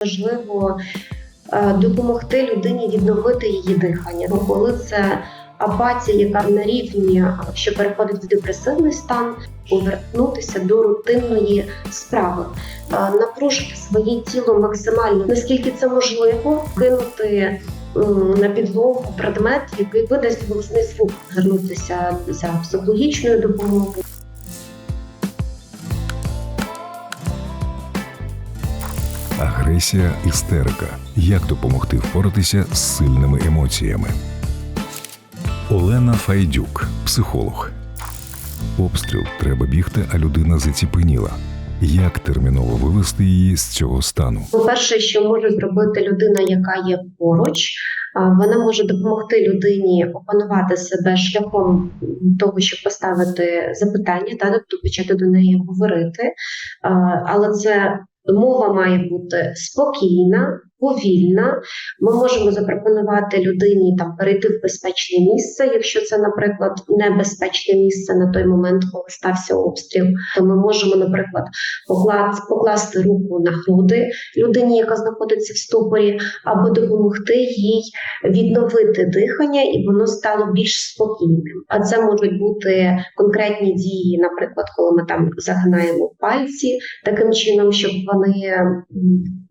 важливо е, допомогти людині відновити її дихання. Бо коли це апатія, яка на рівні, що переходить в депресивний стан, повернутися до рутинної справи, Е, напружити своє тіло максимально, наскільки це можливо, кинути. На підлогу предмет, який видасть голосний звук, звернутися за психологічною допомогою. Агресія, істерика. Як допомогти впоратися з сильними емоціями? Олена Файдюк, психолог. Обстріл треба бігти, а людина заціпеніла. Як терміново вивести її з цього стану? По-перше, що може зробити людина, яка є поруч, вона може допомогти людині опанувати себе шляхом того, щоб поставити запитання, та тобто почати до неї говорити. Але це мова має бути спокійна, повільна. Ми можемо запропонувати людині там перейти в безпечне місце, якщо це, наприклад, небезпечне місце на той момент, коли стався обстріл, то ми можемо, наприклад, покла- покласти руку на груди людині, яка знаходиться в ступорі, або допомогти їй відновити дихання, і воно стало більш спокійним. А це можуть бути конкретні дії, наприклад, коли ми там загинаємо пальці таким чином, щоб вони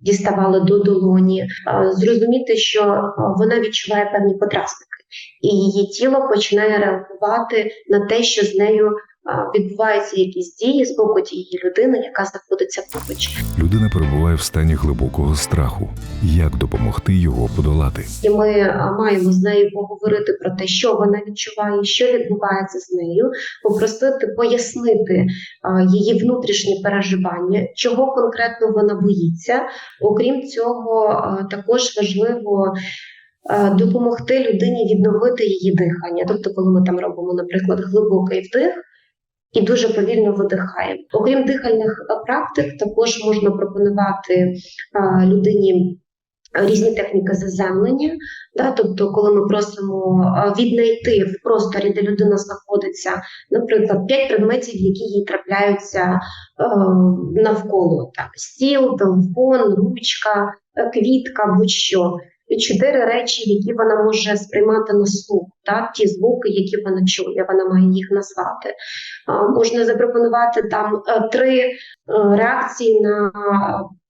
діставали до долоні. Зрозуміти, що вона відчуває певні подразники, і її тіло починає реагувати на те, що з нею. А, Відбуваються якісь дії з боку тієї людини, яка знаходиться поруч. Людина перебуває в стані глибокого страху. Як допомогти його подолати? І ми маємо з нею поговорити про те, що вона відчуває, що відбувається з нею, попросити пояснити її внутрішні переживання, чого конкретно вона боїться. Окрім цього, також важливо. Допомогти людині відновити її дихання, тобто, коли ми там робимо, наприклад, глибокий вдих і дуже повільно видихаємо. Окрім дихальних практик, також можна пропонувати а, людині різні техніки заземлення, да, тобто, коли ми просимо віднайти в просторі, де людина знаходиться, наприклад, п'ять предметів, які їй трапляються е, навколо так, стіл, телефон, ручка, е, квітка, будь-що. Чотири речі, які вона може сприймати на слух, так, ті звуки, які вона чує, вона має їх назвати. Можна запропонувати там е, три е, реакції на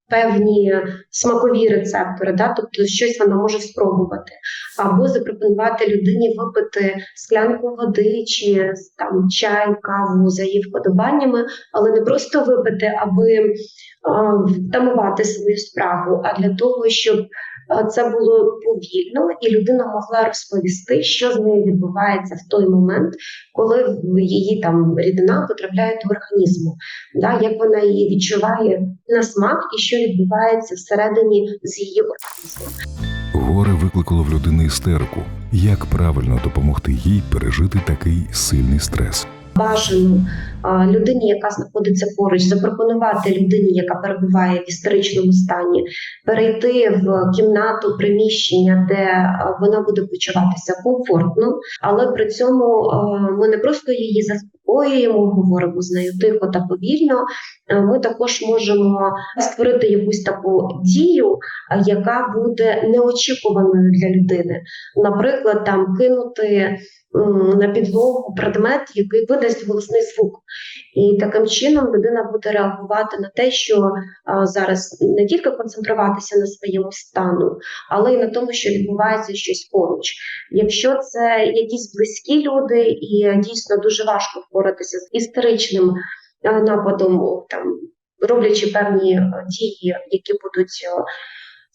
певні смакові рецептори, да? тобто щось вона може спробувати, або запропонувати людині випити склянку води чи там чай, каву за її вподобаннями, але не просто випити, аби е, втамувати свою спрагу, а для того, щоб це було повільно, і людина могла розповісти, що з нею відбувається в той момент, коли її там рідина потрапляє до організму, да, як вона її відчуває на смак і що відбувається всередині з її організмом. Горе викликало в людини істерику. Як правильно допомогти їй пережити такий сильний стрес? Бажано людині, яка знаходиться поруч, запропонувати людині, яка перебуває в істеричному стані, перейти в кімнату приміщення, де вона буде почуватися комфортно, але при цьому ми не просто її заспокоюємо, говоримо з нею тихо та повільно. Ми також можемо створити якусь таку дію, яка буде неочікуваною для людини. Наприклад, там кинути на підлогу предмет, який видасть голосний звук. І таким чином людина буде реагувати на те, що а, зараз не тільки концентруватися на своєму стану, але й на тому, що відбувається щось поруч. Якщо це якісь близькі люди, і дійсно дуже важко впоратися з історичним нападом, там роблячи певні е, дії, які будуть.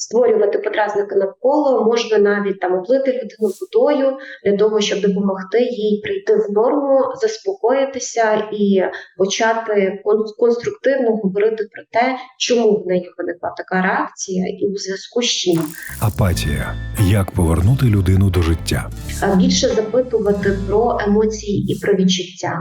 Створювати подразники навколо можна навіть там облити людину водою для того, щоб допомогти їй прийти в норму, заспокоїтися і почати кон- конструктивно говорити про те, чому в неї виникла така реакція, і у зв'язку з чим. Апатія. Як повернути людину до життя? Більше запитувати про емоції і про відчуття.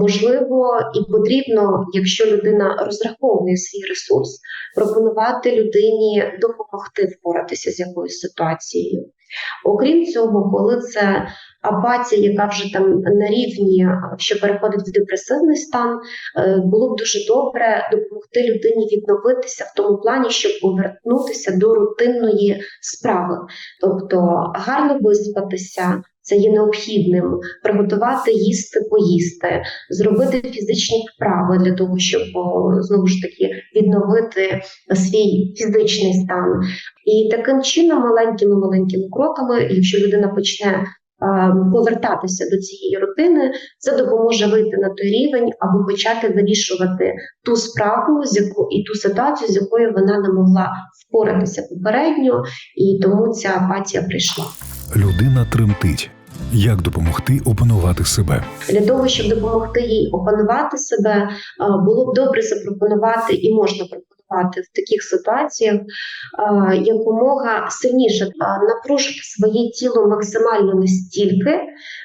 Можливо, і потрібно, якщо людина розраховує свій ресурс, пропонувати людині допомогти впоратися з якоюсь ситуацією. Окрім цього, коли це апатія, яка вже там на рівні, що переходить в депресивний стан, е, було б дуже добре допомогти людині відновитися в тому плані, щоб повернутися до рутинної справи, тобто гарно виспатися. Це є необхідним приготувати їсти, поїсти, зробити фізичні вправи для того, щоб знову ж таки відновити свій фізичний стан. І таким чином, маленькими маленькими кроками, якщо людина почне е, повертатися до цієї рутини, це допоможе вийти на той рівень, аби почати вирішувати ту справу, з яку і ту ситуацію, з якою вона не могла впоратися попередньо, і тому ця апатія прийшла. Людина тремтить. Як допомогти опанувати себе? Для того, щоб допомогти їй опанувати себе, е, було б добре запропонувати і можна пропонувати в таких ситуаціях е, якомога сильніше е, напружити своє тіло максимально настільки,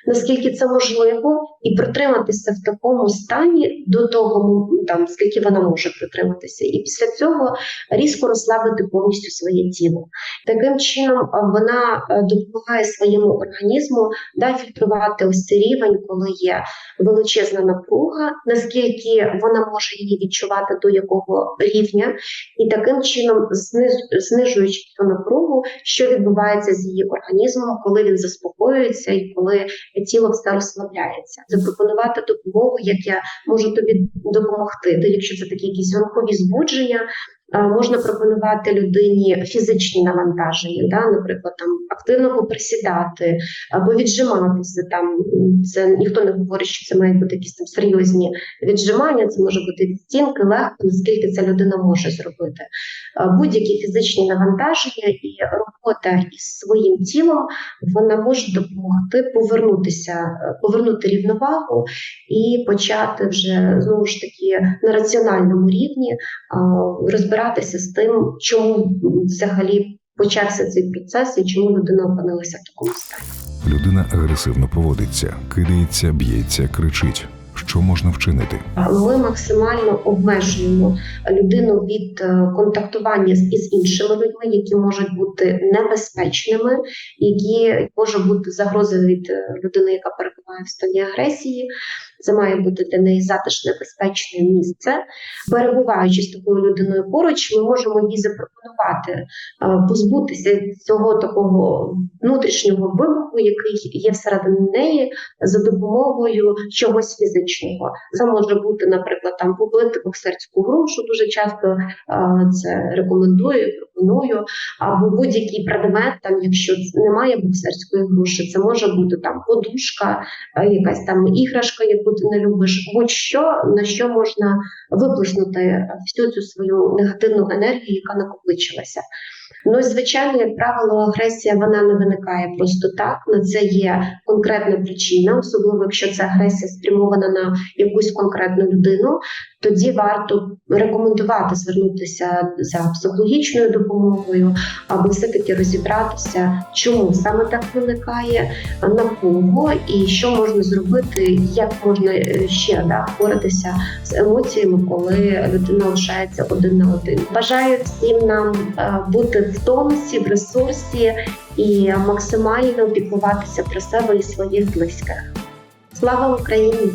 наскільки це можливо, і протриматися в такому стані до того, там скільки вона може протриматися, і після цього різко розслабити повністю своє тіло. Таким чином вона е, допомагає своєму організму да, фільтрувати ось цей рівень, коли є величезна напруга, наскільки вона може її відчувати до якого рівня, і таким чином знижуючи цю напругу, що відбувається з її організмом, коли він заспокоюється і коли тіло все розслабляється. Запропонувати допомогу, як я можу тобі допомогти, то якщо це такі якісь рухові збудження. А, Можна пропонувати людині фізичні навантаження, да, наприклад, там активно поприсідати або віджиматися. Там це ніхто не говорить, що це мають бути якісь там серйозні віджимання. Це може бути відстінки, легко, наскільки ця людина може зробити. Будь-які фізичні навантаження і робота із своїм тілом вона може допомогти повернутися, е, повернути рівновагу і почати вже знову ж таки на раціональному рівні а, розбиратися з тим, чому взагалі почався цей процес і чому людина опинилася в такому стані. Людина агресивно поводиться, кидається, б'ється, кричить. Що можна вчинити? Ми максимально обмежуємо людину від е, контактування із іншими людьми, які можуть бути небезпечними, які може бути загроза від е, людини, яка перебуває в стані агресії. Це має бути для неї затишне безпечне місце. Перебуваючи з такою людиною поруч, ми можемо їй запропонувати е, позбутися цього такого внутрішнього вибуху, який є всередині неї, за допомогою чогось фізичного. Це може бути, наприклад, там побити боксерську грушу. Дуже часто е, це рекомендую, пропоную, або будь-який предмет, там, якщо немає боксерської груші, це може бути там подушка, е, якась там іграшка, яку ти не любиш, будь-що на що можна виплеснути всю цю свою негативну енергію, яка накопичилася. Ну звичайно, як правило, агресія вона не виникає просто так. На це є конкретна причина, особливо якщо ця агресія спрямована на якусь конкретну людину. Тоді варто рекомендувати звернутися за психологічною допомогою, аби все-таки розібратися, чому саме так виникає, на кого і що можна зробити, як можна е, ще да, впоратися з емоціями, коли людина лишається один на один. Бажаю всім нам е, бути в тонусі, в ресурсі і максимально піклуватися про себе і своїх близьких. Слава Україні!